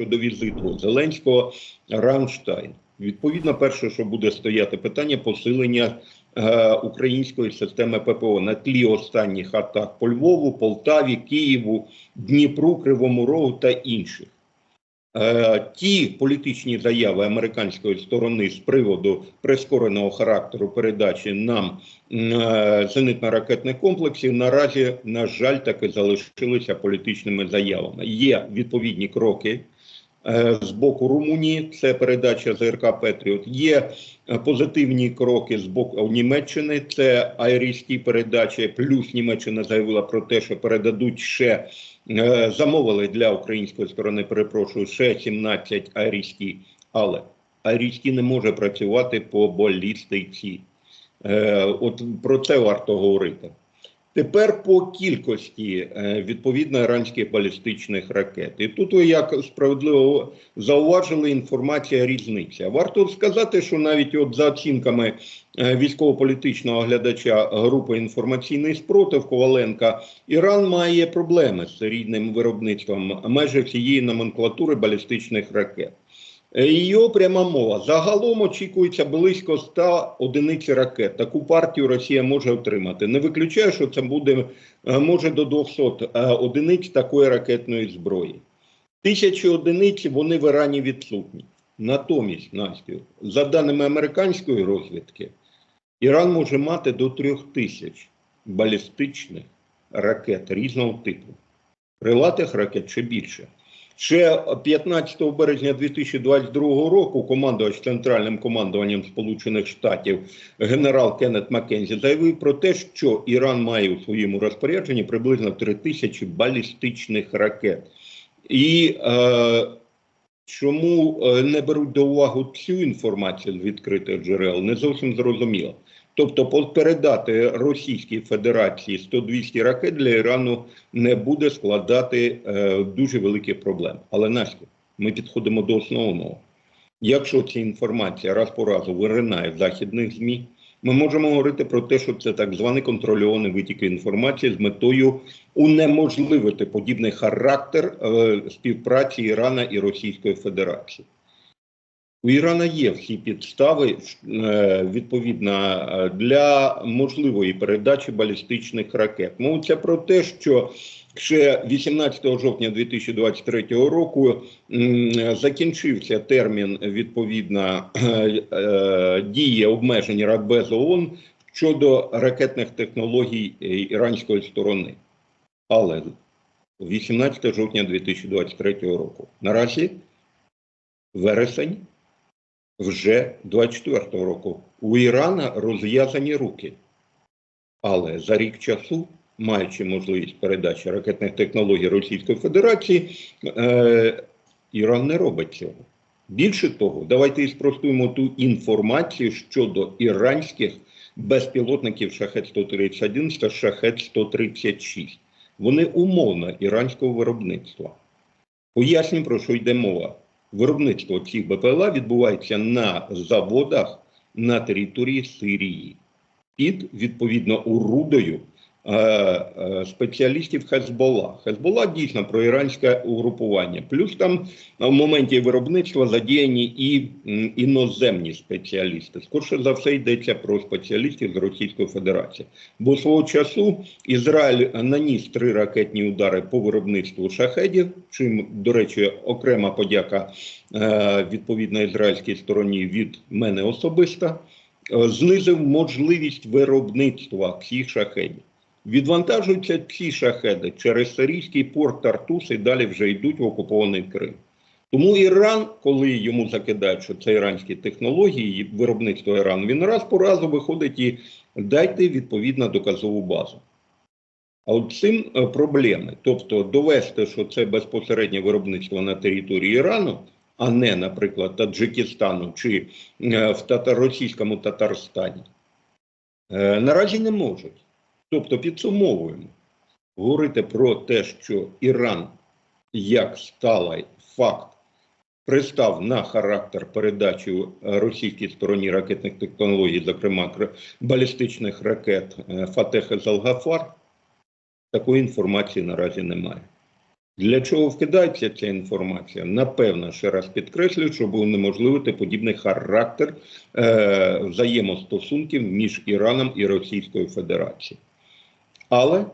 щодо візиту Зеленського Рамштайн. Відповідно, перше, що буде стояти питання посилення е, української системи ППО на тлі останніх атак по Львову, Полтаві, Києву, Дніпру, Кривому Рогу та інших. Е, ті політичні заяви американської сторони з приводу прискореного характеру передачі нам е, зенитно-ракетних комплексів наразі, на жаль, таки залишилися політичними заявами. Є відповідні кроки. Е, З боку Румунії це передача ЗРК Петріот. Є е, позитивні кроки з боку Німеччини. Це айрійські передачі. Плюс Німеччина заявила про те, що передадуть ще Е, замовили для української сторони, перепрошую, ще 17 арійські, але арійські не може працювати по балістиці. От про це варто говорити. Тепер по кількості е, відповідно іранських балістичних ракет. І тут, як справедливо зауважили, інформація різниця. Варто сказати, що навіть от за оцінками е, військово-політичного оглядача групи інформаційний спротив Коваленка, Іран має проблеми з серійним виробництвом майже всієї номенклатури балістичних ракет. Е, Його пряма мова. Загалом очікується близько 100 одиниць ракет. Таку партію Росія може отримати. Не виключаю, що це буде е, може до 200 е, одиниць такої ракетної зброї. Тисячі одиниць вони в Ірані відсутні. Натомість, Настю, за даними американської розвідки, Іран може мати до трьох тисяч балістичних ракет різного типу. Крилатих ракет ще більше. Ще 15 березня 2022 року командувач центральним командуванням Сполучених Штатів генерал Кеннет Маккензі заявив про те, що Іран має у своєму розпорядженні приблизно 3 тисячі балістичних ракет. І е, чому е, не беруть до уваги цю інформацію з відкритих джерел, не зовсім зрозуміло. Тобто, передати Російській Федерації 100-200 ракет для Ірану не буде складати е, дуже великих проблем. Але Настя, ми підходимо до основного. Якщо ця інформація раз по разу виринає в західних ЗМІ, ми можемо говорити про те, що це так званий контрольований витік інформації з метою унеможливити подібний характер е, співпраці Ірана і Російської Федерації. У Ірана є всі підстави е, відповідно для можливої передачі балістичних ракет. Мовиться про те, що ще 18 жовтня 2023 року закінчився термін відповідно е, дії обмежень Радбезу ООН щодо ракетних технологій е, іранської сторони. Але 18 жовтня 2023 року. Наразі вересень вже 24-го року. У Ірана розв'язані руки. Але за рік часу, маючи можливість передачі ракетних технологій Російської Федерації, е, Іран не робить цього. Більше того, давайте і спростуємо ту інформацію щодо іранських безпілотників Шахет 131 та Шахет 136. Вони умовно іранського виробництва. Поясню, про що йде мова. Виробництво цих БПЛА відбувається на заводах на території Сирії під відповідно урудою спеціалістів Хезбола. Хезбола дійсно проіранське угрупування. Плюс там в моменті виробництва задіяні і іноземні спеціалісти. Скорше за все йдеться про спеціалістів з Російської Федерації. Бо свого часу Ізраїль наніс три ракетні удари по виробництву шахедів. Чим, до речі, окрема подяка е, відповідно ізраїльській стороні від мене особисто. Е, Знизив можливість виробництва цих шахедів. Відвантажуються ці шахеди через сирійський порт Тартус і далі вже йдуть в окупований Крим. Тому Іран, коли йому закидають, що це іранські технології, виробництво Ірану, він раз по разу виходить і дайте відповідно доказову базу. А от цим е, проблеми, тобто довести, що це безпосереднє виробництво на території Ірану, а не, наприклад, Таджикистану чи е, в російському Татарстані, е, наразі не можуть. Тобто підсумовуємо, говорити про те, що Іран як сталий факт пристав на характер передачі російській стороні ракетних технологій, зокрема кр- балістичних ракет е, Фатеха Залгафар, такої інформації наразі немає. Для чого вкидається ця інформація? Напевно, ще раз підкреслюю, щоб унеможливити подібний характер е, взаємостосунків між Іраном і Російською Федерацією. Але,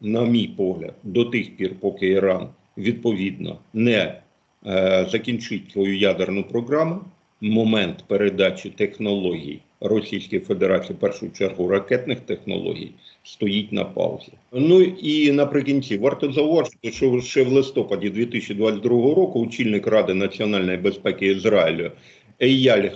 на мій погляд, до тих пір, поки Іран відповідно не е, закінчить свою ядерну програму, момент передачі технологій Російської Федерації, в першу чергу ракетних технологій, стоїть на паузі. Ну і наприкінці варто зауважити, що ще в листопаді 2022 року очільник Ради національної безпеки Ізраїлю Ейяль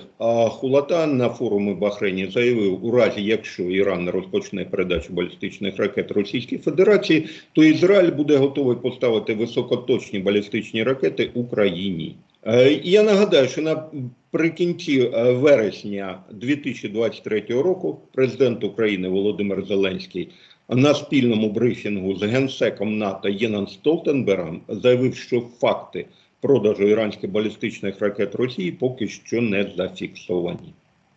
Хулата на форумі в Бахрейні заявив, у разі якщо Іран розпочне передачу балістичних ракет Російській Федерації, то Ізраїль буде готовий поставити високоточні балістичні ракети Україні. Е, Я нагадаю, що наприкінці е, вересня 2023 року президент України Володимир Зеленський на спільному брифінгу з генсеком НАТО Єнан Столтенбергом заявив, що факти продажу іранських балістичних ракет Росії поки що не зафіксовані.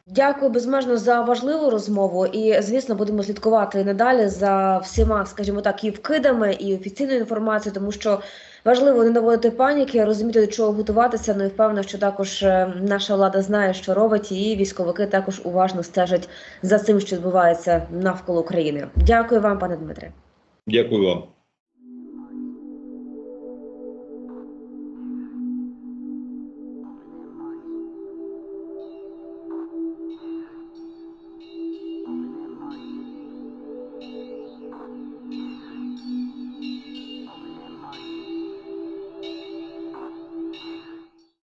Дякую безмежно за важливу розмову. І звісно, будемо слідкувати надалі за всіма, скажімо так, і вкидами, і офіційною інформацією, тому що важливо не наводити паніки, розуміти до чого готуватися. Ну і впевнено, що також е, наша влада знає, що робить, і військовики також уважно стежать за цим, що відбувається навколо України. Дякую вам, пане Дмитре. Дякую вам.